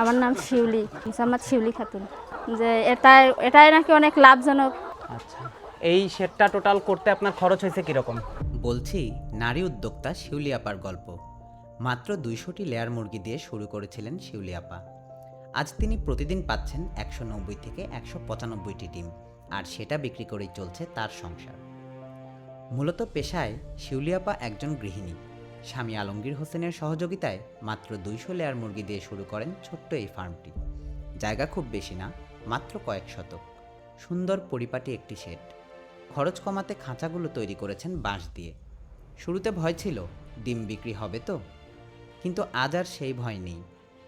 আমার নাম শিউলি মোসাম্মদ শিউলি খাতুন। যে এটাই এটাই নাকি অনেক লাভজনক। আচ্ছা এই শেডটা টোটাল করতে আপনার খরচ হয়েছে কীরকম? বলছি নারী উদ্যোক্তা শিউলি আপার গল্প। মাত্র দুইশোটি লেয়ার মুরগি দিয়ে শুরু করেছিলেন শিউলি আপা। আজ তিনি প্রতিদিন পাচ্ছেন একশো নব্বই থেকে একশো পঁচানব্বইটি ডিম আর সেটা বিক্রি করেই চলছে তার সংসার। মূলত পেশায় শিউলি আপা একজন গৃহিণী। স্বামী আলমগীর হোসেনের সহযোগিতায় মাত্র দুইশো লেয়ার মুরগি দিয়ে শুরু করেন ছোট্ট এই ফার্মটি। জায়গা খুব বেশি না, মাত্র কয়েক শতক। সুন্দর পরিপাটি একটি শেড। খরচ কমাতে খাঁচাগুলো তৈরি করেছেন বাঁশ দিয়ে। শুরুতে ভয় ছিল, ডিম বিক্রি হবে তো? কিন্তু আজ আর সেই ভয় নেই।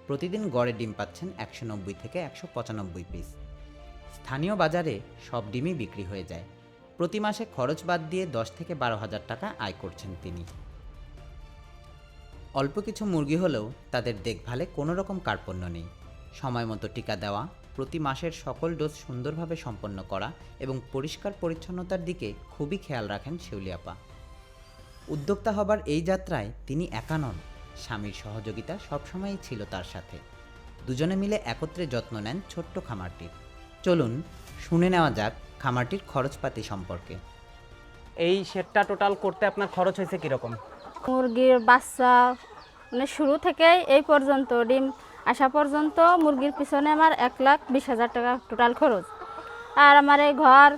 প্রতিদিন গড়ে ডিম পাচ্ছেন একশো নব্বই থেকে একশো পঁচানব্বই পিস। স্থানীয় বাজারে সব ডিমই বিক্রি হয়ে যায়। প্রতি মাসে খরচ বাদ দিয়ে দশ থেকে বারো হাজার টাকা আয় করছেন তিনি। অল্প কিছু মুরগি হলেও তাদের দেখভালে কোনো রকম কার্পণ্য নেই। সময় মতো টিকা দেওয়া প্রতি মাসের সকল ডোজ সুন্দরভাবে সম্পন্ন করা এবং পরিষ্কার পরিচ্ছন্নতার দিকে খুবই খেয়াল রাখেন শিউলিয়াপা উদ্যোক্তা হবার এই যাত্রায় তিনি একা নন স্বামীর সহযোগিতা সবসময়ই ছিল তার সাথে। দুজনে মিলে একত্রে যত্ন নেন ছোট্ট খামারটির। চলুন শুনে নেওয়া যাক খামারটির খরচপাতি সম্পর্কে। এই শেডটা টোটাল করতে আপনার খরচ হয়েছে কীরকম? মুরগির বাচ্চা মানে শুরু থেকেই এই পর্যন্ত ডিম আসা পর্যন্ত মুরগির পিছনে আমার এক লাখ বিশ হাজার টাকা টোটাল খরচ। আর আমার এই ঘর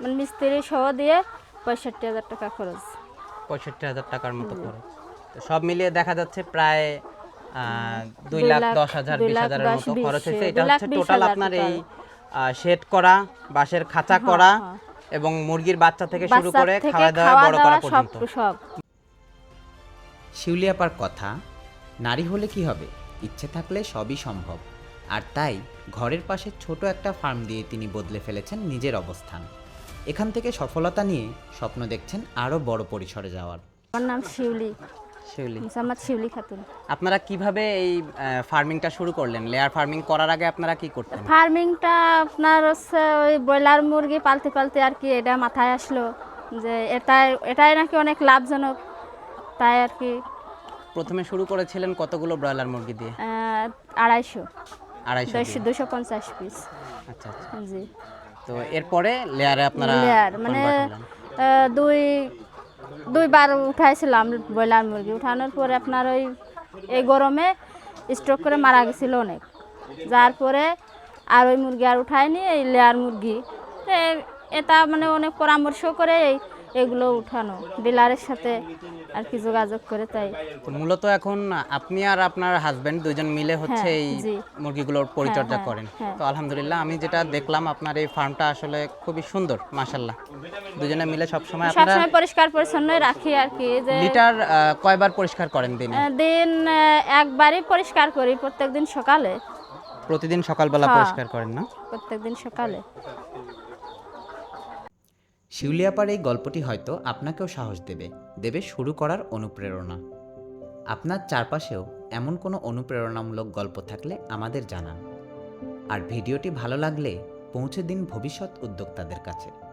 মানে মিস্ত্রি সহ দিয়ে পঁয়ষট্টি হাজার টাকা খরচ। পঁয়ষট্টি হাজার টাকার মতো খরচ। সব মিলিয়ে দেখা যাচ্ছে প্রায় আহ, দুই লাখ দশ হাজার বিশ হাজারের মতো খরচ হয়েছে। এটা হচ্ছে টোটাল আপনার এই। শেড করা বাঁশের খাঁচা হ্যাঁ, করা হ্যাঁ। এবং মুরগির বাচ্চা থেকে শুরু করে খাওয়া দাওয়া বড় করা পর্যন্ত। শিউলিয়াপার কথা নারী হলে কি হবে? ইচ্ছে থাকলে সবই সম্ভব। আর তাই ঘরের পাশে ছোট একটা ফার্ম দিয়ে তিনি বদলে ফেলেছেন নিজের অবস্থান। এখান থেকে সফলতা নিয়ে স্বপ্ন দেখছেন আরও বড় পরিসরে যাওয়ার। আমার নাম শিউলি। শিউলি। মোসাম্মদ শিউলি খাতুন। আপনারা কীভাবে এই ফার্মিংটা শুরু করলেন? লেয়ার ফার্মিং করার আগে আপনারা কি করতেন? ফার্মিংটা আপনার হচ্ছে ওই ব্রয়লার মুরগি পালতে পালতে আর কি এটা মাথায় আসলো যে এটাই এটাই নাকি অনেক লাভজনক। তাই আর কি প্রথমে শুরু করেছিলেন কতগুলো ব্রয়লার মুরগি দিয়ে? আড়াইশো। আড়াইশো দুশো পঞ্চাশ পিস আচ্ছা আচ্ছা। জি। তো এরপরে লেয়ারে আপনারা লেয়ার মানে দুই দুইবার উঠাইছিলাম ব্রয়লার মুরগি। উঠানোর পরে আপনার ওই এই গরমে স্ট্রোক করে মারা গেছিল অনেক। যার পরে আর ওই মুরগি আর উঠায়নি এই লেয়ার মুরগি। এটা মানে অনেক পরামর্শ করে এই এগুলো উঠানো। ডিলারের সাথে আর কি যোগাযোগ করে তাই। মূলত এখন আপনি আর আপনার হাজবেন্ড দুজন মিলে হচ্ছে হ্যাঁ, এই মুরগিগুলোর পরিচর্যা হ্যাঁ, করেন। হ্যাঁ। তো আলহামদুলিল্লাহ আমি যেটা দেখলাম আপনার এই ফার্মটা আসলে খুবই সুন্দর মাশাল্লাহ দুজনে মিলে সবসময় আপনারা সবসময় পরিষ্কার পরিচ্ছন্নই রাখি আর কি যে লিটার কয়বার পরিষ্কার করেন দিনে? দিন একবারই পরিষ্কার করি প্রত্যেকদিন সকালে। প্রতিদিন সকালবেলা হ্যাঁ। পরিষ্কার করেন না? প্রত্যেকদিন সকালে। শিউলিয়াপার এই গল্পটি হয়তো আপনাকেও সাহস দেবে দেবে শুরু করার অনুপ্রেরণা। আপনার চারপাশেও এমন কোনো অনুপ্রেরণামূলক গল্প থাকলে আমাদের জানান। আর ভিডিওটি ভালো লাগলে পৌঁছে দিন ভবিষ্যৎ উদ্যোক্তাদের কাছে।